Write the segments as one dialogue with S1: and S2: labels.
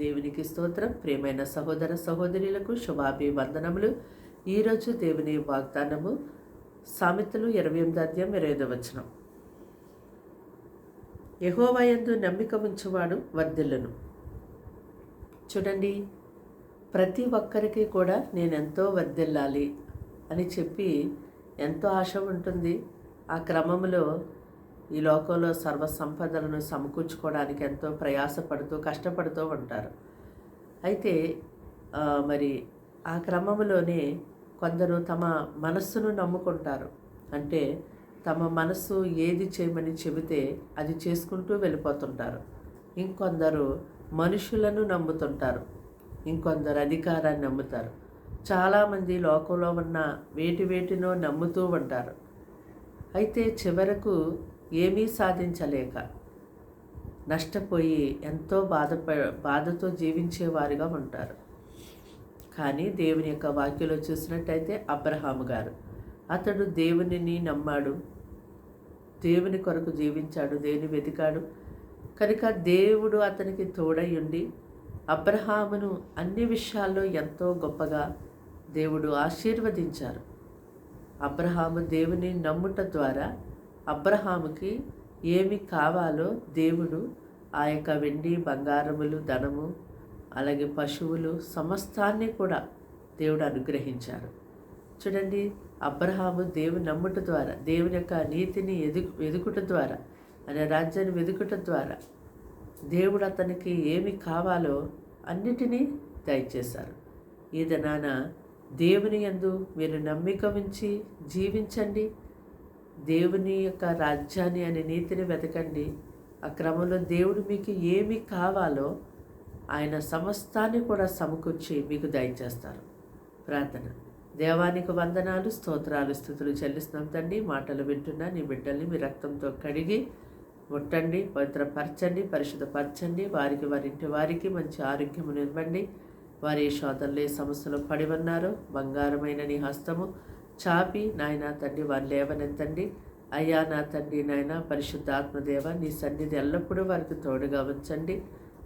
S1: దేవునికి స్తోత్రం. ప్రియమైన సహోదర సహోదరులకు శుభాభివందనములు. ఈరోజు దేవుని వాగ్దానము సామెతలు ఇరవై ఎనిమిది అధ్యాయం ఇరవై ఐదు వచనం. యహోవయందు నమ్మిక ఉంచువాడు వర్ధిల్లును. చూడండి ప్రతి ఒక్కరికి కూడా నేను ఎంతో వర్ధిల్లాలి అని చెప్పి ఎంతో ఆశ ఉంటుంది. ఆ క్రమంలో ఈ లోకంలో సర్వ సంపదలను సమకూర్చుకోవడానికి ఎంతో ప్రయాసపడుతూ కష్టపడుతూ ఉంటారు. అయితే మరి ఆ క్రమంలోనే కొందరు తమ మనస్సును నమ్ముకుంటారు. అంటే తమ మనస్సు ఏది చేయమని చెబితే అది చేసుకుంటూ వెళ్ళిపోతుంటారు. ఇంకొందరు మనుషులను నమ్ముతుంటారు. ఇంకొందరు అధికారాన్ని నమ్ముతారు. చాలామంది లోకంలో ఉన్న వేటి వేటినో నమ్ముతూ ఉంటారు. అయితే చివరకు ఏమీ సాధించలేక నష్టపోయి ఎంతో బాధప బాధతో జీవించేవారుగా ఉంటారు. కానీ దేవుని యొక్క వాక్యలో చూసినట్టయితే అబ్రహాము గారు అతడు దేవునిని నమ్మాడు దేవుని కొరకు జీవించాడు దేవుని వెతికాడు. కనుక దేవుడు అతనికి తోడై ఉండి అబ్రహామును అన్ని విషయాల్లో ఎంతో గొప్పగా దేవుడు ఆశీర్వదించారు. అబ్రహాము దేవుని నమ్ముట ద్వారా అబ్రహాముకి ఏమి కావాలో దేవుడు ఆ యొక్క వెండి బంగారములు ధనము అలాగే పశువులు సమస్తాన్ని కూడా దేవుడు అనుగ్రహించారు చూడండి అబ్రహాము దేవుని నమ్ముట ద్వారా దేవుని యొక్క నీతిని ఎదుగు వెదుకుట ద్వారా అనే రాజ్యాన్ని వెదుకుట ద్వారా దేవుడు అతనికి ఏమి కావాలో అన్నిటినీ దయచేశారు. ఈ దినాన దేవుని యందు మీరు నమ్మిక ఉంచి జీవించండి. దేవుని యొక్క రాజ్యాన్ని అనే నీతిని వెతకండి. ఆ క్రమంలో దేవుడు మీకు ఏమి కావాలో ఆయన సమస్తాన్ని కూడా సమకూర్చి మీకు దయచేస్తారు. ప్రార్థన. దేవానికి వందనాలు స్తోత్రాలు స్థుతులు చెల్లిస్తున్నాం తండ్రి. మాటలు వింటున్నా నీ బిడ్డల్ని మీ రక్తంతో కడిగి ముట్టండి పవిత్రపరచండి పరిశుద్ధపరచండి. వారికి వారి ఇంటి వారికి మంచి ఆరోగ్యమును ఇవ్వండి. వారి శోధనలే సమస్యలు పడి ఉన్నారు బంగారమైన నీ హస్తము చాపి నాయన తండ్రి వారు లేవనెత్తండి అయ్యా నా తండ్రి నాయన పరిశుద్ధాత్మదేవ నీ సన్నిధి ఎల్లప్పుడూ వారికి తోడుగా ఉంచండి.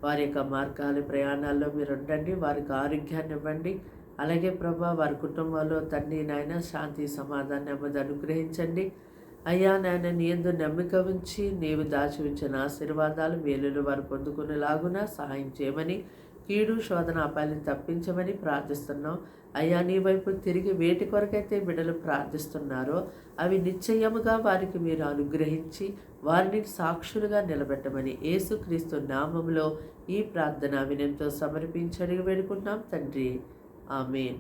S1: వారి యొక్క మార్గాలు ప్రయాణాల్లో మీరు ఉండండి వారికి ఆరోగ్యాన్ని ఇవ్వండి. అలాగే ప్రభా వారి కుటుంబంలో తండ్రి నాయన శాంతి సమాధానం నెమ్మది అనుగ్రహించండి. అయ్యా నాయన నీ ఎందు నమ్మిక ఉంచి నీవు దాచి ఉంచిన ఆశీర్వాదాలు మేలులు వారు పొందుకునేలాగున సహాయం చేయమని కీడు శోధన అపాయాలను తప్పించమని ప్రార్థిస్తున్నాం. అయ్యా నీ వైపు తిరిగి వేటి కొరకైతే బిడ్డలు ప్రార్థిస్తున్నారో అవి నిశ్చయముగా వారికి మీరు అనుగ్రహించి వారిని సాక్షులుగా నిలబెట్టమని యేసుక్రీస్తు నామంలో ఈ ప్రార్థన వినయంతో సమర్పించడిగి వేడుకుంటున్నాం. తండ్రి ఆమెన్.